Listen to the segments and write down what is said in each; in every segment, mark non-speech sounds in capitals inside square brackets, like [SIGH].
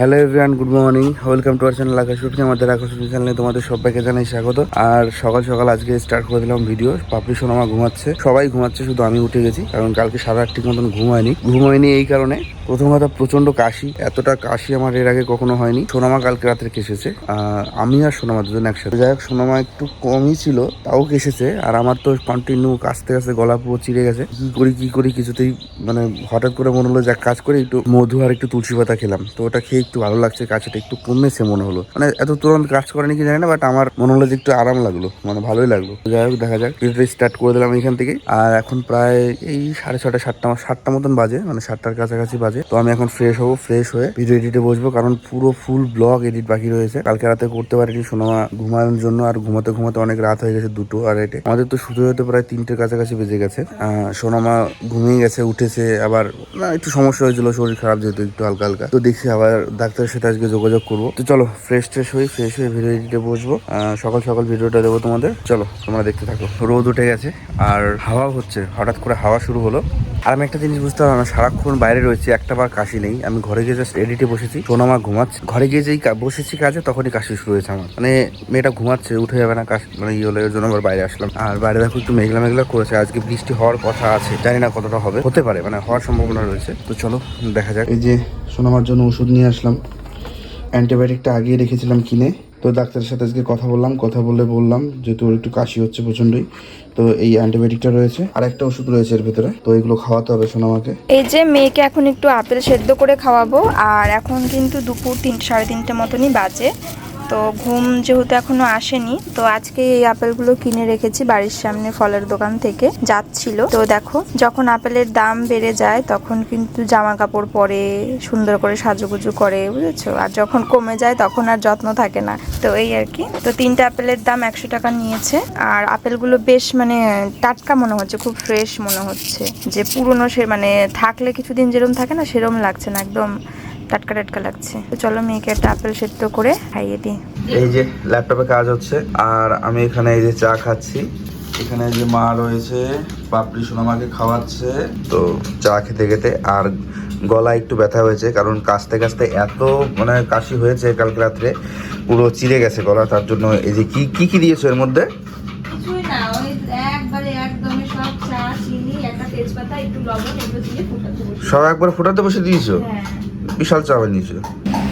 Hello everyone good morning welcome to our channel আকাশ উঠছে আমাদের আকাশ উঠছে চ্যানেলে তোমাদের সবাইকে জানাই স্বাগত। আর সকাল সকাল আজকে স্টার্ট করে দিলাম ভিডিও পাপড়ি সোনামা ঘুমাচ্ছে। সবাই ঘুমাচ্ছে, শুধু আমি উঠে গেছি, কারণ কালকে সারা ঠিক মতন ঘুম হয়নি ঘুম হয়নি এই কারণে প্রথম কথা প্রচণ্ড কাশি। এতটা কাশি আমার এর আগে কখনো হয়নি। সোনামা কালকে রাত্রে কেসেছে। আমি আর সোনামা দুজন একসাথে। যাই হোক, সোনামা একটু কমই ছিল, তাও কেসেছে। আর আমার তো কন্টিনিউ কাশতে কাশতে গলা পুরো চিড়ে গেছে। কি করি কি করি কিছুতেই মানে হঠাৎ করে মনে হলো, যাক কাজ করে একটু মধু আর একটু তুলসী পাতা খেলাম। তো ওটা খেয়ে একটু ভালো লাগছে কাছেটা একটু কমেছে মনে হলো। মানে এত তুরন্ত কাজ করেনি কি জানি না বাট আমার মনে হলো যে একটু আরাম লাগল মানে ভালোই লাগল। যাই হোক, দেখা যাক ভিডিওটা স্টার্ট করে দিলাম এখান থেকে। আর এখন প্রায় এই সাড়ে ছটা সাতটা সাতটা মতন বাজে মানে সাতটার কাছাকাছি বাজে। তো আমি এখন ফ্রেশ হব ফ্রেশ হয়ে ভিডিও এডিটে বসবো, কারণ পুরো ফুল ব্লগ এডিট বাকি রয়েছে। কালকে রাতে করতে পারিনি, সোনামা ঘুমানোর জন্য, আর ঘুমাতে ঘুমাতে অনেক রাত হয়ে গেছে দুটো আর এটে। আমাদের তো শুতে হতে প্রায় তিনটের কাছাকাছি বেজে গেছে। সোনামা ঘুমিয়ে গেছে, উঠেছে, আবার না, একটু সমস্যা হয়েছিল, শরীর খারাপ যেহেতু, একটু হালকা হালকা। তো দেখি আবার ডাক্তারের সাথে আজকে যোগাযোগ করব। তো চলো ফ্রেশ ট্রেশ হয়ে ফ্রেশ হয়ে ভিডিও এডিটে বসবো। সকাল সকাল ভিডিওটা দেবো তোমাদের। চলো, তোমরা দেখতে থাকো। রোদ উঠে গেছে, আর হাওয়া হচ্ছে, হঠাৎ করে হাওয়া শুরু হলো। আর আমি একটা জিনিস বুঝতে পারলাম সারাক্ষণ বাইরে রয়েছে, একটা বার কাশি নেই। আমি ঘরে গিয়ে জাস্ট এডিটে বসেছি, সোনামা ঘুমাচ্ছে। ঘরে গিয়ে যেই বসেছি কাজে, তখনই কাশি শুরু হয়েছে আমার। মানে মেয়েটা ঘুমাচ্ছে, উঠে যাবে না কাশি মানে ইয়ে হলে ওর জন্য আবার বাইরে আসলাম। আর বাইরে দেখো একটু মেঘলা মেঘলা করেছে, আজকে বৃষ্টি হওয়ার কথা আছে। জানি না কতটা হবে, হতে পারে মানে হওয়ার সম্ভাবনা রয়েছে। তো চলো, দেখা যাক। এই যে সোনামার জন্য ওষুধ নিয়ে আসলাম। অ্যান্টিবায়োটিকটা আগিয়ে রেখেছিলাম কিনে। তো ডাক্তারের সাথে আজকে কথা বললাম। কথা বলে বললাম যে, তোর একটু কাশি হচ্ছে প্রচণ্ডই। তো এই অ্যান্টিবায়োটিকটা রয়েছে। আর একটা ওষুধ রয়েছে এর ভিতরে। তো এগুলো খাওয়াতে হবে শোনো আমাকে। এই যে, মেয়েকে এখন একটু আপেল সেদ্ধ করে খাওয়াবো। আর এখন কিন্তু দুপুর তিন, সাড়ে তিনটে মতনই বাজে। তো ঘুম যেহেতু এখনও আসেনি, তো আজকে এই আপেলগুলো কিনে রেখেছি বাড়ির সামনে ফলের দোকান থেকে, যাচ্ছিল। তো দেখো, যখন আপেলের দাম বেড়ে যায়, তখন কিন্তু জামা কাপড় পরে সুন্দর করে সাজুগুজু করে, বুঝেছ? আর যখন কমে যায়, তখন আর যত্ন থাকে না। তো এই আর কি। তো তিনটা আপেলের দাম একশো টাকা নিয়েছে। আর আপেলগুলো বেশ মানে টাটকা মনে হচ্ছে, খুব ফ্রেশ মনে হচ্ছে। যে পুরনো সে মানে থাকলে কিছুদিন যেরকম থাকে না সেরকম লাগছে না, একদম টাটকা টাটকা লাগছে। তো চলো মেয়েকে একটা আপেল সেদ্ধ করে খাইয়ে দিই। এই যে ল্যাপটপে কাজ হচ্ছে আর আমি এখানে এই যে চা খাচ্ছি। এখানে যে মা রয়েছে পাপড়ি সোনামাকে খাওয়াচ্ছে। তো চা খেতে খেতে আর গলা একটু ব্যথা হয়েছে কারণ কাশতে কাশতে এত মানে কাশি হয়েছে কালকে রাত্রে পুরো চিড়ে গেছে গলা তার জন্য এই যে কি কি কি দিয়েছ এর মধ্যে? কিছুই না ওই একবারে একদমই সব চা চিনি একটা তেজপাতা একটু লবণ এগুলো দিয়ে ফুটাতে বসে সব একবার ফোটাতে বসে দিয়েছ? হ্যাঁ। বিশাল চা বানিয়েছো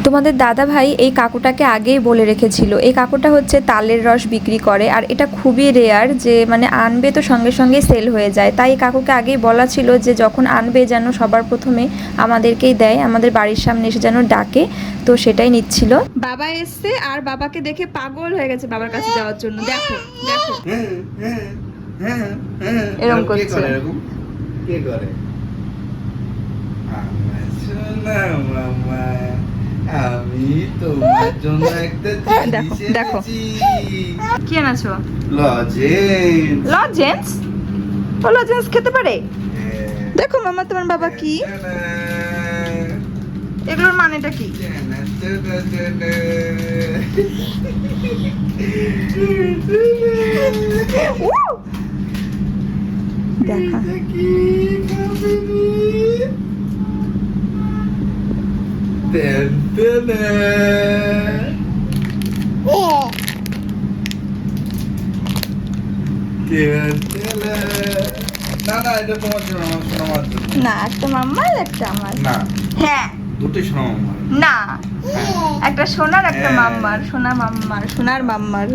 তোমাদের দাদা ভাই এই কাকুটাকে আগেই বলে রেখেছিল। এই কাকুটা হচ্ছে তালের রস বিক্রি করে আর এটা খুবই রেয়ার যে মানে আনবে তো সঙ্গে সঙ্গে সেল হয়ে যায়। তাই এই কাকুকে আগেই বলা ছিল যে যখন আনবে যেন সবার প্রথমে আমাদেরকেই দেয় আমাদের বাড়ির সামনে এসে যেন ডাকে তো সেটাই নিচ্ছিল। বাবা এসছে আর বাবাকে দেখে পাগল হয়ে গেছে বাবার কাছে যাওয়ার জন্য। দেখো দেখো। এরকম করছে। কে করে? মামা, আমি তোমার জন্য একটা দেখো, জিনিস দেখো। কি এনেছো লজেন্স। লজেন্স ও লজেন্স খেতে পারে। দেখো মামা তোমার বাবা কি এগুলোর মানেটা কি! [LAUGHS] দেখা এটা কি খাবি নি? টেনে। টেন টেনে। না না এটা তোমার জন্য আমার শোনাবার জন্য না একটা মাম্মার একটা আমার না হ্যাঁ দুটোই শোনা না একটা সোনার একটা হ্যাঁ। মাম্মার সোনা মাম্মার সোনার মাম্মার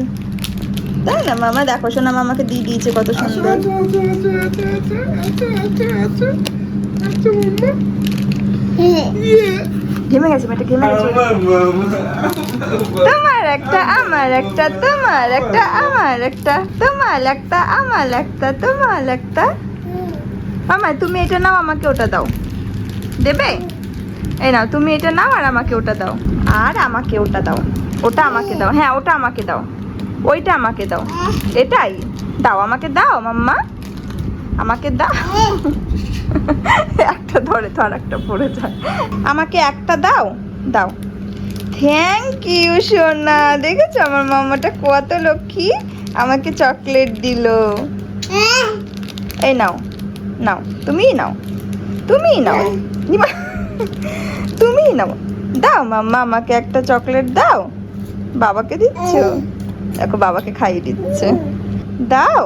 তাই না মামা দেখো সোনা মামাকে দিয়ে দিয়েছে কত আচ্ছা সুন্দর আচ্ছা আচ্ছা আচ্ছা আচ্ছা আচ্ছা আচ্ছা আচ্ছা মাম্মা ইয়ে ঘেমে গেছে, মেয়েটা ঘেমে গেছে। তোমার একটা, আমার একটা, তোমার একটা, আমার একটা, তোমার একটা, আমার একটা, তোমার একটা। মামা, তুমি এটা নাও, আমাকে ওটা দাও। দেবে? এই নাও, তুমি এটা নাও আর আমাকে ওটা দাও। আর আমাকে ওটা দাও। ওটা আমাকে দাও। হ্যাঁ ওটা আমাকে দাও। ওইটা আমাকে দাও। এটাই। দাও, আমাকে দাও, মাম্মা। আমাকে দাও। একটা ধরে তো আর একটা পড়ে যায়। আমাকে একটা দাও দাও। থ্যাংক ইউ সোনা। দেখেছ আমার মামাটা? কত লক্ষ্মী। আমাকে চকলেট দিল। এই নাও নাও, তুমিই নাও তুমিই নাও। তুমিই নাও। দাও মাম্মা, আমাকে একটা চকলেট দাও। বাবাকে দিচ্ছ? দেখো, বাবাকে খাইয়ে দিচ্ছে। দাও।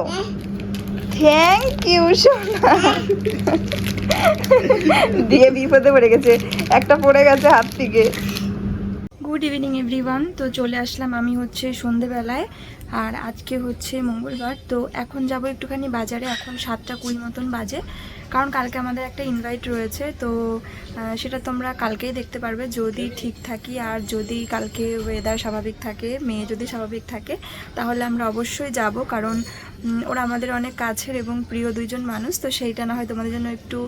থ্যাংক ইউ সোনা। দিয়ে বিপদে পড়ে গেছে। একটা পড়ে গেছে হাত থেকে। গুড ইভিনিং এভরিওয়ান তো চলে আসলাম আমি হচ্ছে সন্ধেবেলায়, আর আজকে হচ্ছে মঙ্গলবার। তো এখন যাব একটুখানি বাজারে, এখন সাতটা কুড়ি মতন বাজে। কারণ কালকে আমাদের একটা ইনভাইট রয়েছে, তো সেটা তোমরা কালকেই দেখতে পারবে। যদি ঠিক থাকি, আর যদি কালকে ওয়েদার স্বাভাবিক থাকে, মেয়ে যদি স্বাভাবিক থাকে, তাহলে আমরা অবশ্যই যাব। কারণ ওরা আমাদের অনেক কাছের এবং প্রিয় দুইজন মানুষ, তো সেইটা না হয় তোমাদের জন্য একটু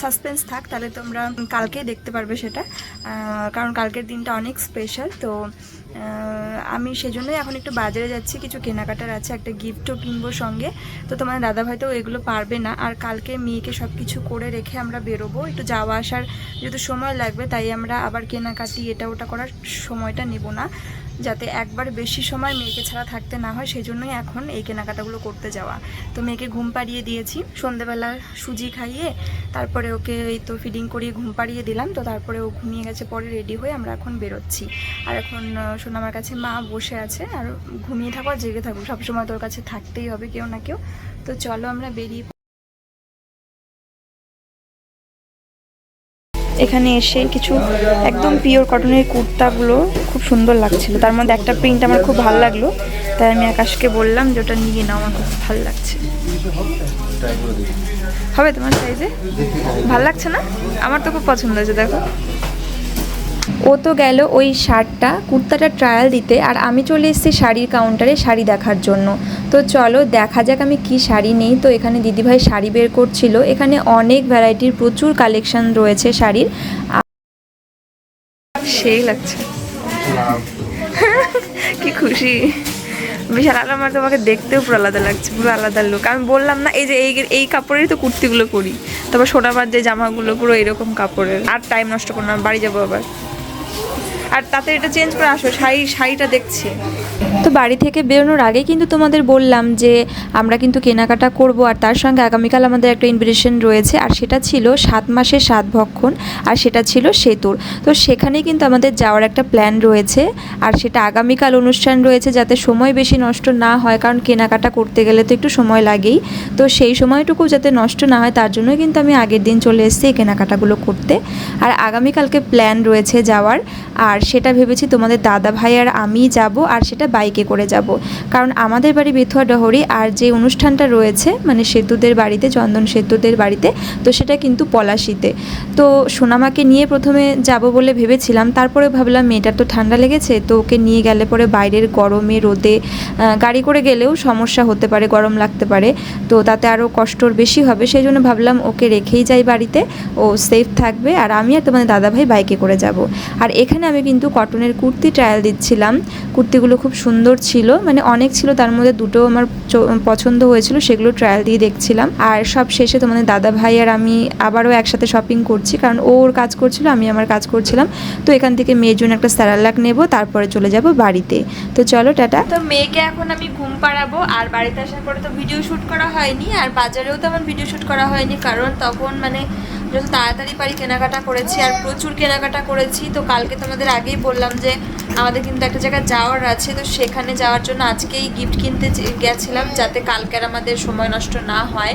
সাসপেন্স থাক, তাহলে তোমরা কালকেই দেখতে পারবে সেটা। কারণ কালকের দিনটা অনেক স্পেশাল তো আমি সেজন্যই এখন একটু বাজারে যাচ্ছি, কিছু কেনাকাটার আছে, একটা গিফটও কিনবো সঙ্গে। তো তোমার দাদা ভাই তো এগুলো পারবে না, আর কালকে মেয়েকে সব কিছু করে রেখে আমরা বেরোবো, একটু যাওয়া আসার যেহেতু সময় লাগবে, তাই আমরা আবার কেনাকাটি এটা ওটা করার সময়টা নেব না। যাতে একবার বেশি সময় মেয়েকে ছাড়া থাকতে না হয় সেই জন্যই এখন এই কেনাকাটাগুলো করতে যাওয়া। তো মেয়েকে ঘুম পাড়িয়ে দিয়েছি, সন্ধেবেলা সুজি খাইয়ে, তারপরে ওকে এই তো ফিডিং করিয়ে ঘুম পাড়িয়ে দিলাম, তো তারপরে ও ঘুমিয়ে গেছে, পরে রেডি হয়ে আমরা এখন বেরোচ্ছি। আর এখন শোনো আমার কাছে মা বসে আছে, আর ঘুমিয়ে থাকো আর জেগে থাকো সবসময় তোর কাছে থাকতেই হবে কেউ না কেউ। তো চলো আমরা বেরিয়ে এখানে এসে কিছু একদম পিওর কটনের কুর্তাগুলো খুব সুন্দর লাগছিল। তার মধ্যে একটা প্রিন্ট আমার খুব ভালো লাগল। তাই আমি আকাশকে বললাম যে ওটা নিয়ে নাও, আমার খুব ভালো লাগছে। হবে তোমার সাইজে ভালো লাগছে না? আমার তো খুব পছন্দ হয়েছে, দেখো। ও তো গেল ওই শার্টটা, কুর্তাটা ট্রায়াল দিতে আর আমি চলে এসেছি শাড়ির কাউন্টারে শাড়ি দেখার জন্য। তো চলো দেখা যাক আমি কি শাড়ি নেই। তো এখানে দিদিভাই শাড়ি বের করছিল। এখানে অনেক ভ্যারাইটির প্রচুর কালেকশন রয়েছে শাড়ির। সেই লাগছে। কি খুশি। বিশাল আর আমার তোমাকে দেখতেও পুরো আলাদা লাগছে, পুরো আলাদা লুক আমি বললাম না, এই যে এই এই কাপড়েরই তো কুর্তিগুলো পরি। তারপর সোনাবার যে জামাগুলো, পুরো এরকম কাপড়ের। আর টাইম নষ্ট করো না বাড়ি যাব আবার। আর তাতে এটা চেঞ্জ করে আসো, শাড়ি, শাড়িটা দেখছি। তো বাড়ি থেকে বেরোনোর আগে কিন্তু তোমাদের বললাম যে আমরা কিন্তু কেনাকাটা করব আর তার সঙ্গে আগামীকাল আমাদের একটা ইনভিটেশন রয়েছে আর সেটা ছিল সাত মাসের সাত ভক্ষণ আর সেটা ছিল সেতুর। তো সেখানে কিন্তু আমাদের যাওয়ার একটা প্ল্যান রয়েছে আর সেটা আগামীকাল অনুষ্ঠান রয়েছে যাতে সময় বেশি নষ্ট না হয়, কারণ কেনাকাটা করতে গেলে তো একটু সময় লাগেই। তো সেই সময়টুকু যাতে নষ্ট না হয় তার জন্যই কিন্তু আমি আগের দিন চলে এসেছি এই কেনাকাটাগুলো করতে। আর আগামীকালকে প্ল্যান রয়েছে যাওয়ার আর সেটা ভেবেছি তোমাদের দাদা ভাই আর আমি যাব আর সেটা বাইকে করে যাব। কারণ আমাদের বাড়ি বেথুয়া ডহরি আর যে অনুষ্ঠানটা রয়েছে মানে সেতুদের বাড়িতে, চন্দন সেতুদের বাড়িতে, তো সেটা কিন্তু পলাশিতে। তো সোনামাকে নিয়ে প্রথমে যাব বলে ভেবেছিলাম, তারপরে ভাবলাম মেয়েটার তো ঠান্ডা লেগেছে, তো ওকে নিয়ে গেলে পরে বাইরের গরমে, রোদে গাড়ি করে গেলেও সমস্যা হতে পারে, গরম লাগতে পারে। তো তাতে আরও কষ্টর বেশি হবে, সেই জন্য ভাবলাম ওকে রেখেই যাই বাড়িতে, ও সেফ থাকবে, আর আমি আর তোমাদের দাদাভাই বাইকে করে যাব। আর এখানে আমি কিন্তু কটনের কুর্তি ট্রায়াল দিচ্ছিলাম। কুর্তিগুলো খুব সুন্দর ছিল মানে অনেক ছিল, তার মধ্যে দুটো আমার পছন্দ হয়েছিল, সেগুলো ট্রায়াল দিয়ে দেখছিলাম। আর সব শেষে তোমাদের দাদা ভাই আর আমি আবারও একসাথে শপিং করছি, কারণ ও ওর কাজ করছিল, আমি আমার কাজ করছিলাম। তো এখান থেকে মেয়ের জন্য একটা স্যারালাক নেব, তারপরে চলে যাব বাড়িতে। তো চলো, টাটা। তো মেয়েকে এখন আমি ঘুম পাড়াবো, আর বাড়িতে আসার পরে তো ভিডিও শ্যুট করা হয়নি, আর বাজারেও তো আমার ভিডিও শ্যুট করা হয়নি, কারণ তখন মানে যত তাড়াতাড়ি পারি কেনাকাটা করেছি আর প্রচুর কেনাকাটা করেছি, তো কালকে তোমাদের আগেই বললাম যে আমাদের কিন্তু একটা জায়গায় যাওয়ার আছে, তো সেখানে যাওয়ার জন্য আজকেই গিফট কিনতে গেছিলাম যাতে কালকে আর আমাদের সময় নষ্ট না হয়।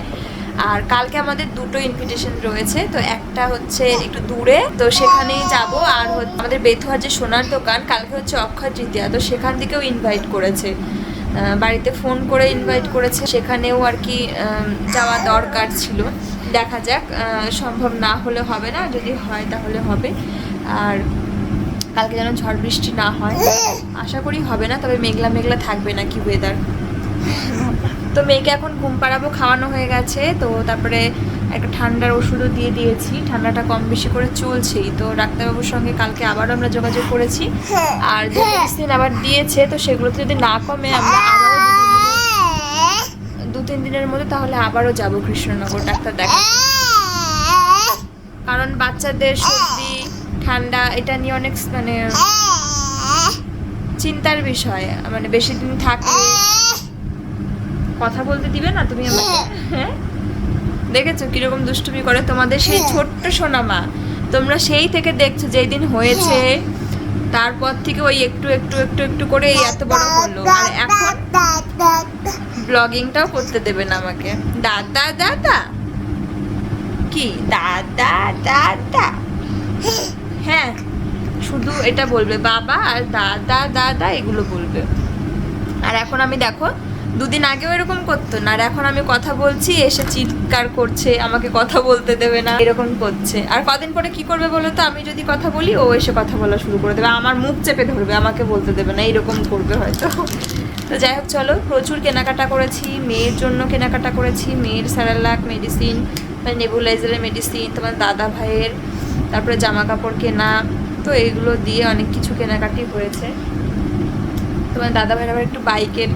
আর কালকে আমাদের দুটো ইনভিটেশন রয়েছে, তো একটা হচ্ছে একটু দূরে, তো সেখানেই যাব। আর আমাদের বেথুয়ার যে সোনার দোকান, কালকে হচ্ছে অক্ষয় তৃতীয়া, তো সেখান থেকেও ইনভাইট করেছে। বাড়িতে ফোন করে ইনভাইট করেছে। সেখানেও আর কি যাওয়া দরকার ছিল। দেখা যাক সম্ভব না হলে হবে না। যদি হয় তাহলে হবে। আর কালকে যেন ঝড় বৃষ্টি না হয়। আশা করি হবে না, তবে মেঘলা মেঘলা থাকবে নাকি ওয়েদার তো মেয়েকে এখন ঘুম পাড়াবো, খাওয়ানো হয়ে গেছে, তো তারপরে একটা ঠান্ডার ওষুধও দিয়ে দিয়েছি, ঠান্ডাটা কম বেশি করে চলছেই, তো ডাক্তারবাবুর সঙ্গে কালকে আবারও আমরা যোগাযোগ করেছি, আর যে মেডিসিন আবার দিয়েছে, তো সেগুলোতে যদি না কমে, আমরা দু তিন দিনের মধ্যে তাহলে আবারও যাব কৃষ্ণনগর ডাক্তার দেখা কারণ বাচ্চাদের সর্দি, ঠান্ডা, এটা নিয়ে অনেক মানে চিন্তার বিষয় মানে বেশি দিন থাকলে কথা বলতে দিবে না তুমি আমাকে? হ্যাঁ। দেখেছ কীরকম দুষ্টুমি করে তোমাদের সেই ছোট্ট সোনামা? তোমরা সেই থেকে দেখছ যেই দিন হয়েছে তারপর থেকে ওই একটু একটু একটু একটু করে এত বড় হলো আর এখন ব্লগিংটাও করতে দেবে না আমাকে। দাদা দাদা! কি? দাদা দাদা! হ্যাঁ শুধু এটা বলবে। বাবা আর দাদা দাদা এগুলো বলবে। আর এখন আমি দেখো দুদিন আগেও এরকম করতো না, আর এখন আমি কথা বলছি, এসে চিৎকার করছে, আমাকে কথা বলতে দেবে না, এরকম করছে। আর কদিন পরে কি করবে বলো তো? আমি যদি কথা বলি, ও এসে কথা বলা শুরু করে দেবে। আমার মুখ চেপে ধরবে, আমাকে বলতে দেবে না, এরকম করবে হয়তো। তো যাই হোক, চলো, প্রচুর কেনাকাটা করেছি, মেয়ের জন্য কেনাকাটা করেছি, মেয়ের স্যারালাক মেডিসিন মানে নেবুলাইজারের মেডিসিন তোমার দাদা ভাইয়ের, তারপরে জামা কাপড় কেনা, তো এগুলো দিয়ে অনেক কিছু কেনাকাটি হয়েছে। তোমার দাদা ভাইয়ের আবার একটু বাইকের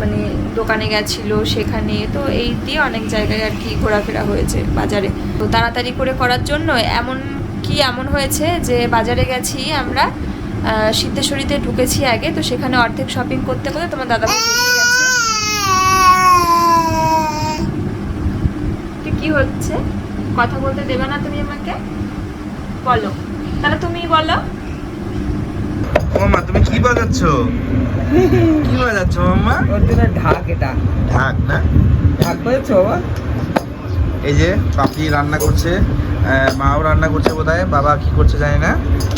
মানে দোকানে গেছিল সেখানে, তো এই দিয়ে অনেক জায়গায় আর কি ঘোরাফেরা হয়েছে বাজারে। তো তাড়াতাড়ি করে করার জন্য এমন কি এমন হয়েছে যে বাজারে গেছি আমরা সিদ্ধেশ্বরীতে ঢুকেছি আগে, তো সেখানে অর্ধেক শপিং করতে করতে তোমার দাদা কি হচ্ছে? কথা বলতে দেবে না তুমি আমাকে? বলো। তাহলে তুমি বলো। মামা তুমি কি বাজাচ্ছ? কি বাজাচ্ছ মামা ওর জন্য ঢাক এটা। ঢাক না? ঢাক পেয়েছ বাবা? এই যে পাপি রান্না করছে মাও রান্না করছে বোধহয় বাবা কি করছে জানি না।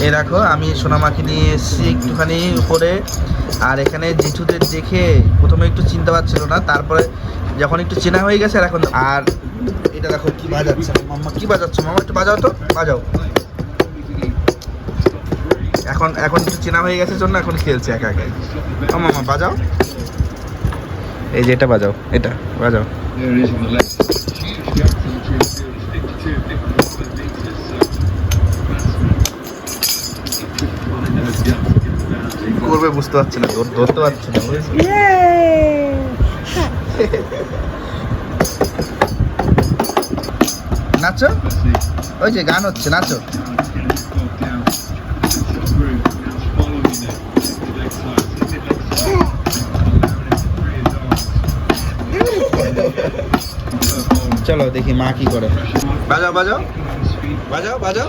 এই দেখো আমি সোনামাকে নিয়ে এসেছি একটুখানি উপরে আর এখানে জেঠুদের দেখে প্রথমে একটু চিনতে পারছিল না তারপরে যখন একটু চেনা হয়ে গেছে আর এখন আর এটা দেখো কি বাজাচ্ছে মাম্মা কি বাজাচ্ছ মামা একটু বাজাও তো বাজাও। এখন এখন একটু চেনা হয়ে গেছে জন্য এখন খেলছে একা একাই। ও মামা বাজাও। এই যে এটা বাজাও এটা বাজাও। করবে, বুঝতে পারছে না, ধর- ধরতে পারছে না? নাচো? ওই যে গান হচ্ছে, নাচো। চলো দেখি মা কি করে। বাজাও বাজাও। বাজাও বাজাও।